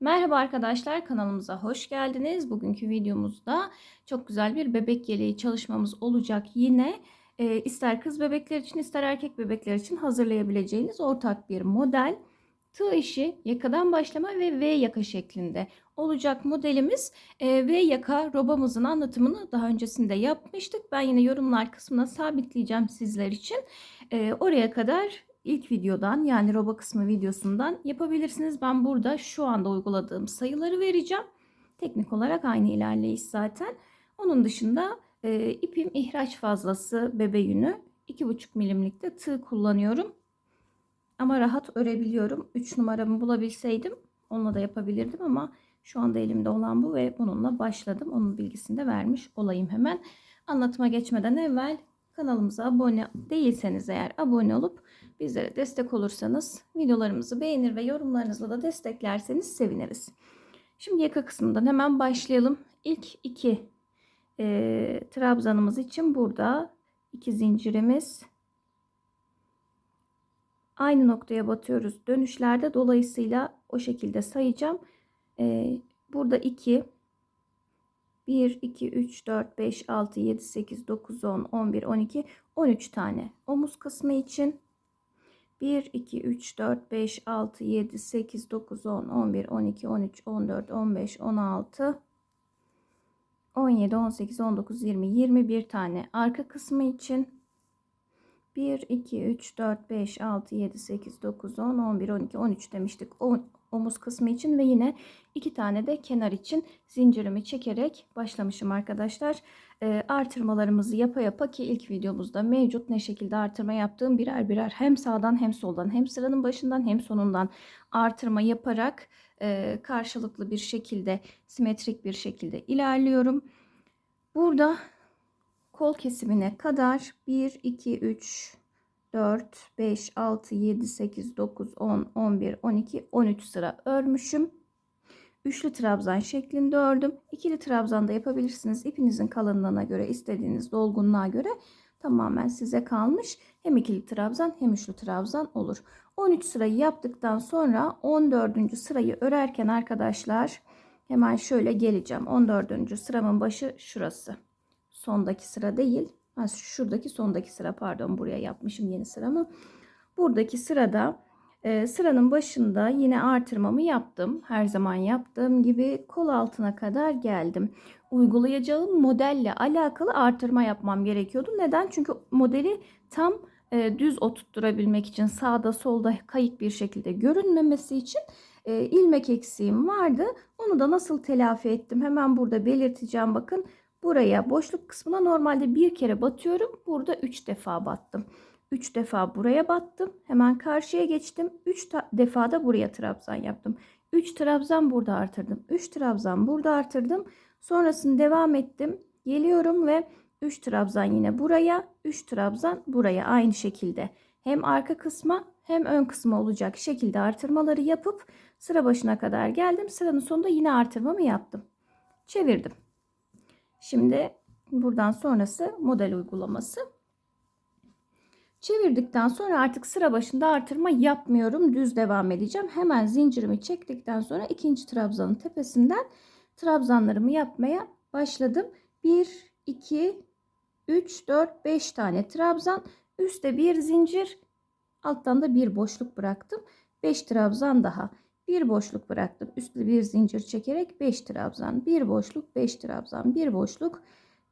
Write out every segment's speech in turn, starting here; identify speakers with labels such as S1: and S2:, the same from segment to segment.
S1: Merhaba arkadaşlar kanalımıza hoş geldiniz. Bugünkü videomuzda çok güzel bir bebek yeleği çalışmamız olacak. Yine e, ister kız bebekler için ister erkek bebekler için hazırlayabileceğiniz ortak bir model. Tığ işi yakadan başlama ve V yaka şeklinde olacak modelimiz e, V yaka robamızın anlatımını daha öncesinde yapmıştık. Ben yine yorumlar kısmına sabitleyeceğim sizler için. E, oraya kadar ilk videodan yani roba kısmı videosundan yapabilirsiniz. Ben burada şu anda uyguladığım sayıları vereceğim. Teknik olarak aynı ilerleyiş zaten. Onun dışında e, ipim ihraç fazlası bebe yünü 2,5 milimlikte tığ kullanıyorum. Ama rahat örebiliyorum. 3 numaramı bulabilseydim onunla da yapabilirdim ama şu anda elimde olan bu ve bununla başladım. Onun bilgisini de vermiş olayım hemen. Anlatıma geçmeden evvel kanalımıza abone değilseniz eğer abone olup bizlere destek olursanız, videolarımızı beğenir ve yorumlarınızla da desteklerseniz seviniriz. Şimdi yaka kısmından hemen başlayalım. İlk iki e, trabzanımız için burada iki zincirimiz aynı noktaya batıyoruz dönüşlerde dolayısıyla o şekilde sayacağım ee, burada 2 1 2 3 4 5 6 7 8 9 10 11 12 13 tane omuz kısmı için 1, 2, 3, 4, 5, 6, 7, 8, 9, 10, 11, 12, 13, 14, 15, 16, 17, 18, 19, 20, 21 tane arka kısmı için 1, 2, 3, 4, 5, 6, 7, 8, 9, 10, 11, 12, 13 demiştik. omuz kısmı için ve yine iki tane de kenar için zincirimi çekerek başlamışım arkadaşlar e, artırmalarımızı yapa yapa ki ilk videomuzda mevcut ne şekilde artırma yaptığım birer birer hem sağdan hem soldan hem sıranın başından hem sonundan artırma yaparak e, karşılıklı bir şekilde simetrik bir şekilde ilerliyorum. Burada kol kesimine kadar 1, 2, 3, 4, 5, 6, 7, 8, 9, 10, 11, 12, 13 sıra örmüşüm. Üçlü trabzan şeklinde ördüm. İkili trabzan da yapabilirsiniz. İpinizin kalınlığına göre, istediğiniz dolgunluğa göre tamamen size kalmış. Hem ikili trabzan hem üçlü trabzan olur. 13 sırayı yaptıktan sonra 14. sırayı örerken arkadaşlar hemen şöyle geleceğim. 14. sıramın başı şurası. Sondaki sıra değil. Ha, şuradaki sondaki sıra pardon buraya yapmışım yeni sıramı. Buradaki sırada ee, sıranın başında yine artırmamı yaptım. Her zaman yaptığım gibi kol altına kadar geldim. Uygulayacağım modelle alakalı artırma yapmam gerekiyordu. Neden? Çünkü modeli tam e, düz oturtturabilmek için sağda solda kayık bir şekilde görünmemesi için e, ilmek eksiğim vardı. Onu da nasıl telafi ettim? Hemen burada belirteceğim. Bakın buraya boşluk kısmına normalde bir kere batıyorum. Burada üç defa battım. 3 defa buraya battım. Hemen karşıya geçtim. 3 defa da buraya trabzan yaptım. 3 trabzan burada artırdım. 3 trabzan burada artırdım. Sonrasını devam ettim. Geliyorum ve 3 trabzan yine buraya, 3 trabzan buraya aynı şekilde. Hem arka kısma hem ön kısma olacak şekilde artırmaları yapıp sıra başına kadar geldim. Sıranın sonunda yine artırmamı yaptım. Çevirdim. Şimdi buradan sonrası model uygulaması. Çevirdikten sonra artık sıra başında artırma yapmıyorum. Düz devam edeceğim. Hemen zincirimi çektikten sonra ikinci trabzanın tepesinden trabzanlarımı yapmaya başladım. 1, 2, 3, 4, 5 tane trabzan. Üste bir zincir. Alttan da bir boşluk bıraktım. 5 trabzan daha. Bir boşluk bıraktım. Üstte bir zincir çekerek 5 trabzan. Bir boşluk, 5 trabzan, bir boşluk,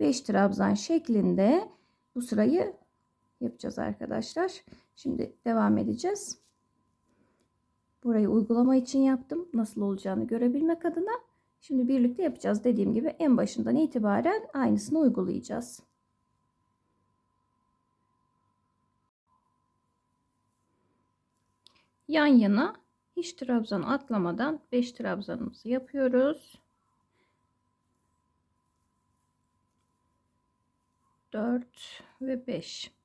S1: 5 trabzan şeklinde bu sırayı yapacağız arkadaşlar. Şimdi devam edeceğiz. Burayı uygulama için yaptım. Nasıl olacağını görebilmek adına. Şimdi birlikte yapacağız. Dediğim gibi en başından itibaren aynısını uygulayacağız. Yan yana hiç trabzan atlamadan 5 trabzanımızı yapıyoruz. 4 ve 5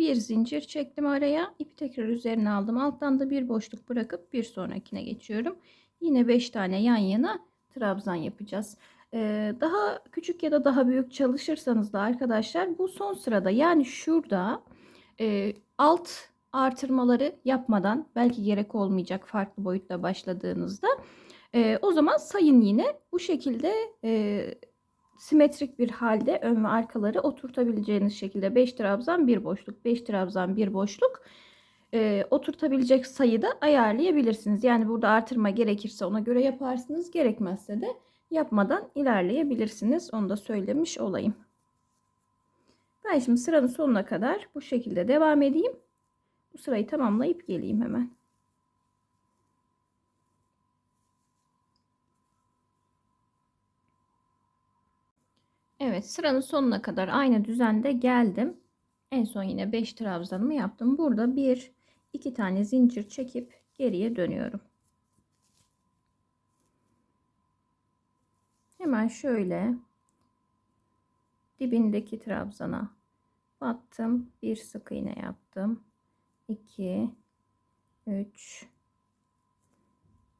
S1: bir zincir çektim araya ipi tekrar üzerine aldım alttan da bir boşluk bırakıp bir sonrakine geçiyorum yine 5 tane yan yana trabzan yapacağız ee, daha küçük ya da daha büyük çalışırsanız da arkadaşlar bu son sırada yani şurada e, alt artırmaları yapmadan belki gerek olmayacak farklı boyutta başladığınızda e, o zaman sayın yine bu şekilde e, simetrik bir halde ön ve arkaları oturtabileceğiniz şekilde 5 trabzan bir boşluk 5 trabzan bir boşluk e, oturtabilecek sayıda ayarlayabilirsiniz. Yani burada artırma gerekirse ona göre yaparsınız. Gerekmezse de yapmadan ilerleyebilirsiniz. Onu da söylemiş olayım. Ben şimdi sıranın sonuna kadar bu şekilde devam edeyim. Bu sırayı tamamlayıp geleyim hemen. Evet sıranın sonuna kadar aynı düzende geldim. En son yine 5 trabzanımı yaptım. Burada 1 2 tane zincir çekip geriye dönüyorum. Hemen şöyle dibindeki trabzana battım. Bir sık iğne yaptım. 2 3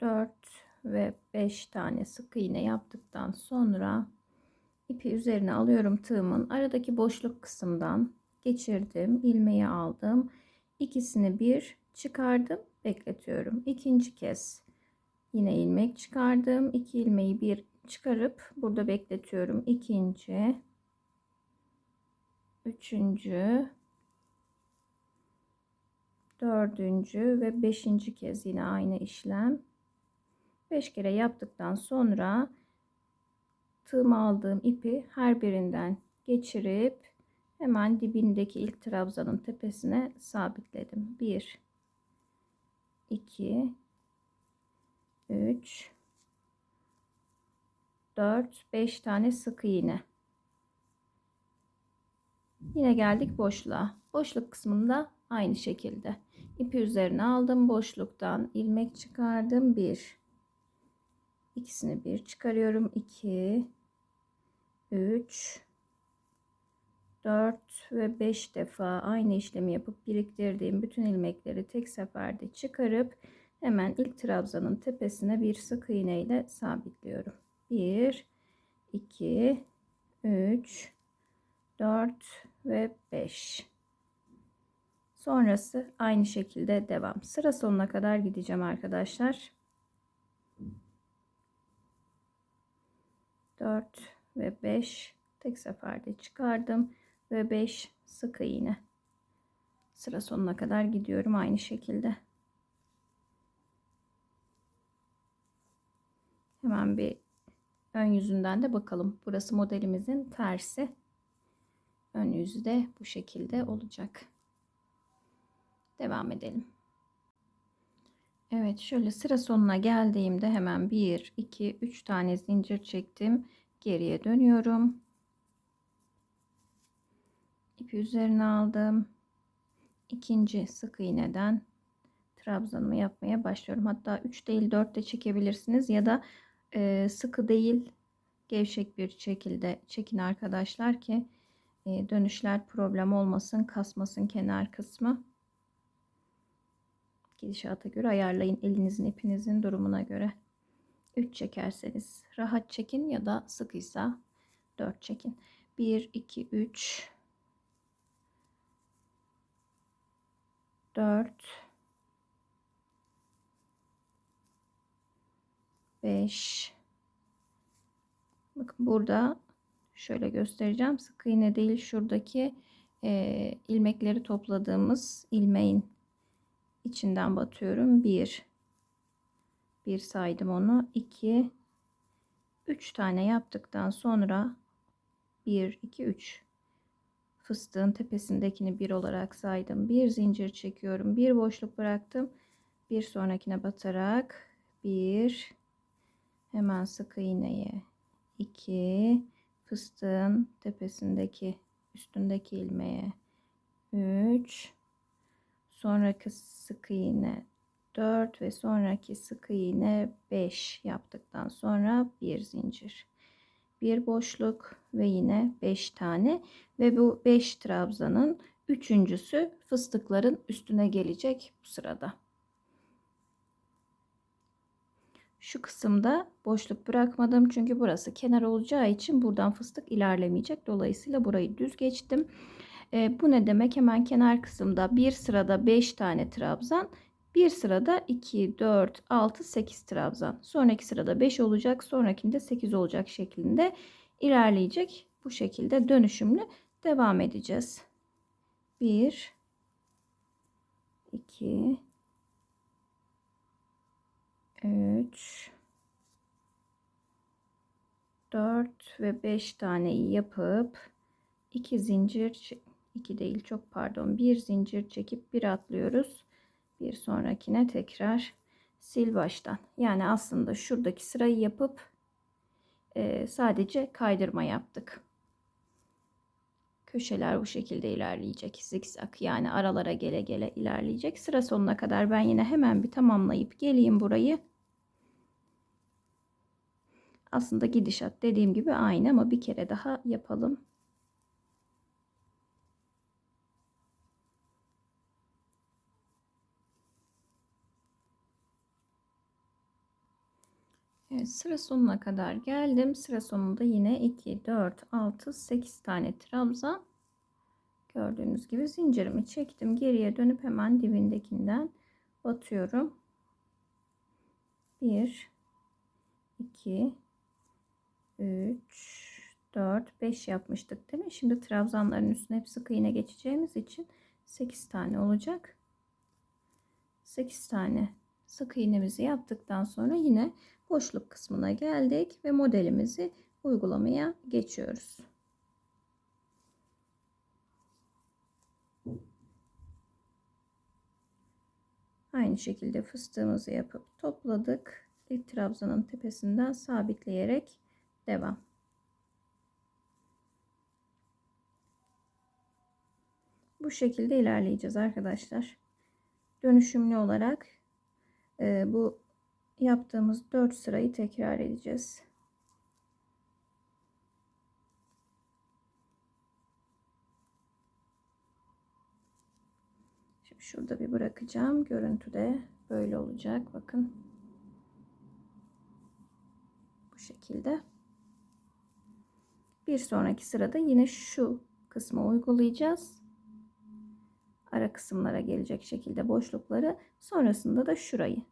S1: 4 ve 5 tane sık iğne yaptıktan sonra ipi üzerine alıyorum tığımın aradaki boşluk kısımdan geçirdim ilmeği aldım ikisini bir çıkardım bekletiyorum ikinci kez yine ilmek çıkardım iki ilmeği bir çıkarıp burada bekletiyorum ikinci üçüncü dördüncü ve beşinci kez yine aynı işlem beş kere yaptıktan sonra tığıma aldığım ipi her birinden geçirip hemen dibindeki ilk trabzanın tepesine sabitledim. 1 2 3 4 5 tane sık iğne. Yine geldik boşluğa. Boşluk kısmında aynı şekilde ipi üzerine aldım. Boşluktan ilmek çıkardım. 1 ikisini bir çıkarıyorum. 2 3 4 ve 5 defa aynı işlemi yapıp biriktirdiğim bütün ilmekleri tek seferde çıkarıp hemen ilk trabzanın tepesine bir sık iğne ile sabitliyorum. 1 2 3 4 ve 5 Sonrası aynı şekilde devam. Sıra sonuna kadar gideceğim arkadaşlar. 4 ve 5 tek seferde çıkardım ve 5 sık iğne sıra sonuna kadar gidiyorum aynı şekilde hemen bir ön yüzünden de bakalım burası modelimizin tersi ön yüzü de bu şekilde olacak devam edelim Evet şöyle sıra sonuna geldiğimde hemen 1 2 3 tane zincir çektim geriye dönüyorum. İpi üzerine aldım. İkinci sık iğneden trabzanımı yapmaya başlıyorum. Hatta 3 değil 4 de çekebilirsiniz ya da e, sıkı değil gevşek bir şekilde çekin arkadaşlar ki e, dönüşler problem olmasın, kasmasın kenar kısmı. Gidişata göre ayarlayın elinizin ipinizin durumuna göre. 3 çekerseniz rahat çekin ya da sıkıysa 4 çekin. 1, 2, 3, 4, 5, bakın burada şöyle göstereceğim. Sık iğne değil şuradaki e, ilmekleri topladığımız ilmeğin içinden batıyorum. 1, bir saydım onu 2 3 tane yaptıktan sonra 1 2 3 fıstığın tepesindekini bir olarak saydım bir zincir çekiyorum bir boşluk bıraktım bir sonrakine batarak bir hemen sık iğneye 2 fıstığın tepesindeki üstündeki ilmeğe 3 sonraki sık iğne 4 ve sonraki sık iğne 5 yaptıktan sonra bir zincir. Bir boşluk ve yine 5 tane ve bu 5 trabzanın üçüncüsü fıstıkların üstüne gelecek bu sırada. Şu kısımda boşluk bırakmadım çünkü burası kenar olacağı için buradan fıstık ilerlemeyecek. Dolayısıyla burayı düz geçtim. E, bu ne demek? Hemen kenar kısımda bir sırada 5 tane trabzan, bir sırada 2, 4, 6, 8 trabzan. Sonraki sırada 5 olacak. Sonrakinde 8 olacak şeklinde ilerleyecek. Bu şekilde dönüşümlü devam edeceğiz. 1, 2, 3, 4 ve 5 tane yapıp 2 zincir 2 değil çok pardon 1 zincir çekip bir atlıyoruz bir sonrakine tekrar sil baştan. Yani aslında şuradaki sırayı yapıp e, sadece kaydırma yaptık. Köşeler bu şekilde ilerleyecek. Zikzak yani aralara gele gele ilerleyecek. Sıra sonuna kadar ben yine hemen bir tamamlayıp geleyim burayı. Aslında gidişat dediğim gibi aynı ama bir kere daha yapalım. Evet, sıra sonuna kadar geldim. Sıra sonunda yine 2, 4, 6, 8 tane trabzan. Gördüğünüz gibi zincirimi çektim. Geriye dönüp hemen dibindekinden batıyorum. 1, 2, 3, 4, 5 yapmıştık değil mi? Şimdi trabzanların üstüne hep sık iğne geçeceğimiz için 8 tane olacak. 8 tane sık iğnemizi yaptıktan sonra yine boşluk kısmına geldik ve modelimizi uygulamaya geçiyoruz. Aynı şekilde fıstığımızı yapıp topladık. İlk trabzanın tepesinden sabitleyerek devam. Bu şekilde ilerleyeceğiz arkadaşlar. Dönüşümlü olarak e, bu yaptığımız 4 sırayı tekrar edeceğiz. Şimdi şurada bir bırakacağım. Görüntü de böyle olacak. Bakın. Bu şekilde. Bir sonraki sırada yine şu kısmı uygulayacağız. Ara kısımlara gelecek şekilde boşlukları. Sonrasında da şurayı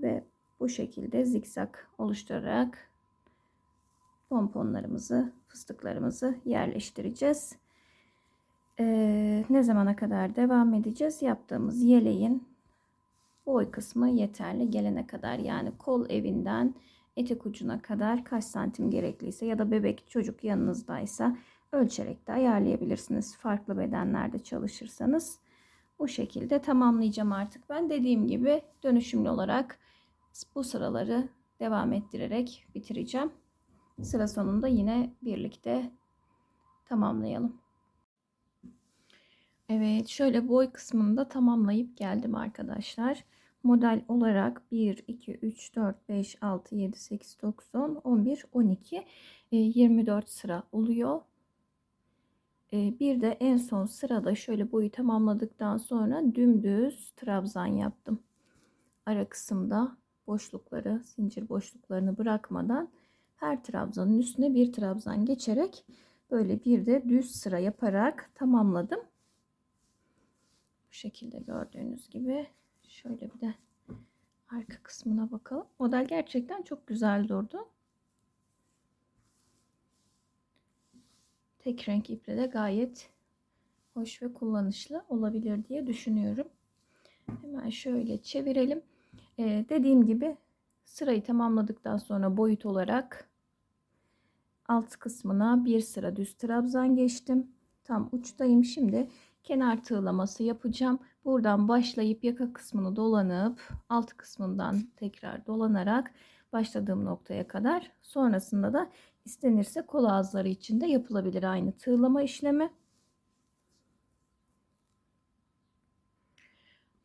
S1: ve bu şekilde zikzak oluşturarak pomponlarımızı, fıstıklarımızı yerleştireceğiz. Ee, ne zamana kadar devam edeceğiz? Yaptığımız yeleğin boy kısmı yeterli gelene kadar yani kol evinden etek ucuna kadar kaç santim gerekliyse ya da bebek çocuk yanınızdaysa ölçerek de ayarlayabilirsiniz. Farklı bedenlerde çalışırsanız bu şekilde tamamlayacağım artık. Ben dediğim gibi dönüşümlü olarak bu sıraları devam ettirerek bitireceğim. Sıra sonunda yine birlikte tamamlayalım. Evet şöyle boy kısmında tamamlayıp geldim arkadaşlar. Model olarak 1, 2, 3, 4, 5, 6, 7, 8, 9, 10, 11, 12, 24 sıra oluyor. E, bir de en son sırada şöyle boyu tamamladıktan sonra dümdüz trabzan yaptım. Ara kısımda boşlukları, zincir boşluklarını bırakmadan her trabzanın üstüne bir trabzan geçerek böyle bir de düz sıra yaparak tamamladım. Bu şekilde gördüğünüz gibi şöyle bir de arka kısmına bakalım. Model gerçekten çok güzel durdu. Tek renk iple de gayet hoş ve kullanışlı olabilir diye düşünüyorum. Hemen şöyle çevirelim. Ee, dediğim gibi sırayı tamamladıktan sonra boyut olarak alt kısmına bir sıra düz trabzan geçtim. Tam uçtayım. Şimdi kenar tığlaması yapacağım. Buradan başlayıp yaka kısmını dolanıp alt kısmından tekrar dolanarak başladığım noktaya kadar sonrasında da istenirse kol ağızları için de yapılabilir aynı tığlama işlemi.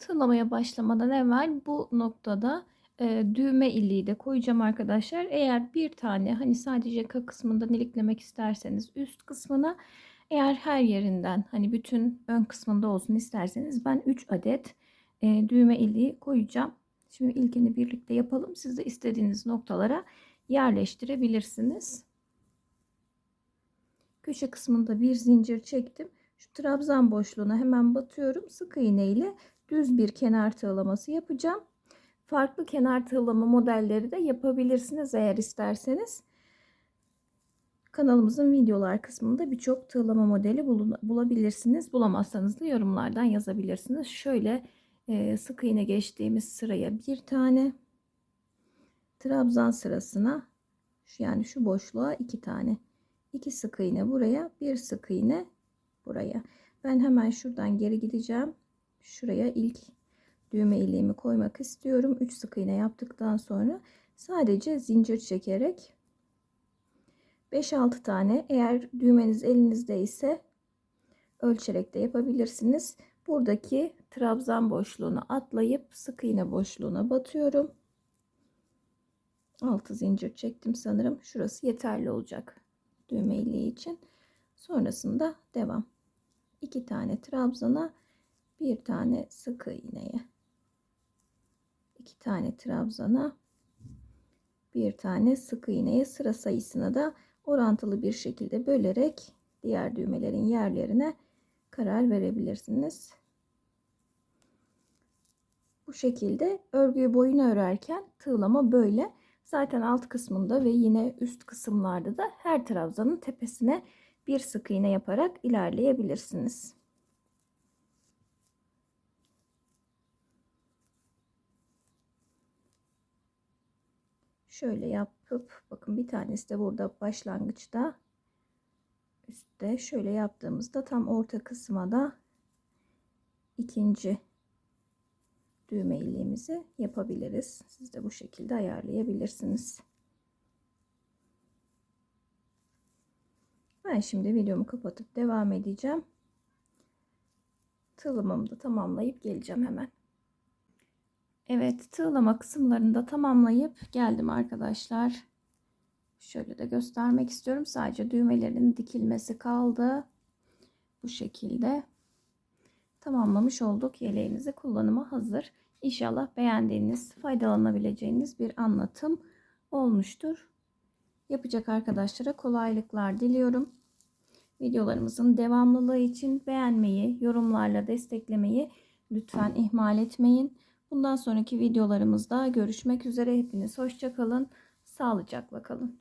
S1: tığlamaya başlamadan evvel bu noktada e, düğme iliği de koyacağım arkadaşlar. Eğer bir tane hani sadece yaka kısmından iliklemek isterseniz üst kısmına eğer her yerinden hani bütün ön kısmında olsun isterseniz ben 3 adet e, düğme iliği koyacağım. Şimdi ilkini birlikte yapalım. Siz de istediğiniz noktalara yerleştirebilirsiniz. Köşe kısmında bir zincir çektim. Şu trabzan boşluğuna hemen batıyorum. Sık iğne ile düz bir kenar tığlaması yapacağım. Farklı kenar tığlama modelleri de yapabilirsiniz eğer isterseniz. Kanalımızın videolar kısmında birçok tığlama modeli bulabilirsiniz. Bulamazsanız da yorumlardan yazabilirsiniz. Şöyle e, sık iğne geçtiğimiz sıraya bir tane trabzan sırasına şu yani şu boşluğa iki tane iki sık iğne buraya bir sık iğne buraya ben hemen şuradan geri gideceğim şuraya ilk düğme iliğimi koymak istiyorum. 3 sık iğne yaptıktan sonra sadece zincir çekerek 5-6 tane eğer düğmeniz elinizde ise ölçerek de yapabilirsiniz. Buradaki trabzan boşluğunu atlayıp sık iğne boşluğuna batıyorum. 6 zincir çektim sanırım. Şurası yeterli olacak düğme iliği için. Sonrasında devam. 2 tane trabzana bir tane sık iğneye iki tane trabzana bir tane sık iğneye sıra sayısını da orantılı bir şekilde bölerek diğer düğmelerin yerlerine karar verebilirsiniz. Bu şekilde örgüyü boyuna örerken tığlama böyle. Zaten alt kısmında ve yine üst kısımlarda da her trabzanın tepesine bir sık iğne yaparak ilerleyebilirsiniz. şöyle yapıp bakın bir tanesi de burada başlangıçta üstte şöyle yaptığımızda tam orta kısma da ikinci düğme iliğimizi yapabiliriz. Siz de bu şekilde ayarlayabilirsiniz. Ben şimdi videomu kapatıp devam edeceğim. Tığımımı da tamamlayıp geleceğim hemen. Evet tığlama kısımlarını da tamamlayıp geldim arkadaşlar. Şöyle de göstermek istiyorum. Sadece düğmelerin dikilmesi kaldı. Bu şekilde tamamlamış olduk. Yeleğimizi kullanıma hazır. İnşallah beğendiğiniz, faydalanabileceğiniz bir anlatım olmuştur. Yapacak arkadaşlara kolaylıklar diliyorum. Videolarımızın devamlılığı için beğenmeyi, yorumlarla desteklemeyi lütfen ihmal etmeyin. Bundan sonraki videolarımızda görüşmek üzere. Hepiniz hoşçakalın, sağlıcakla kalın.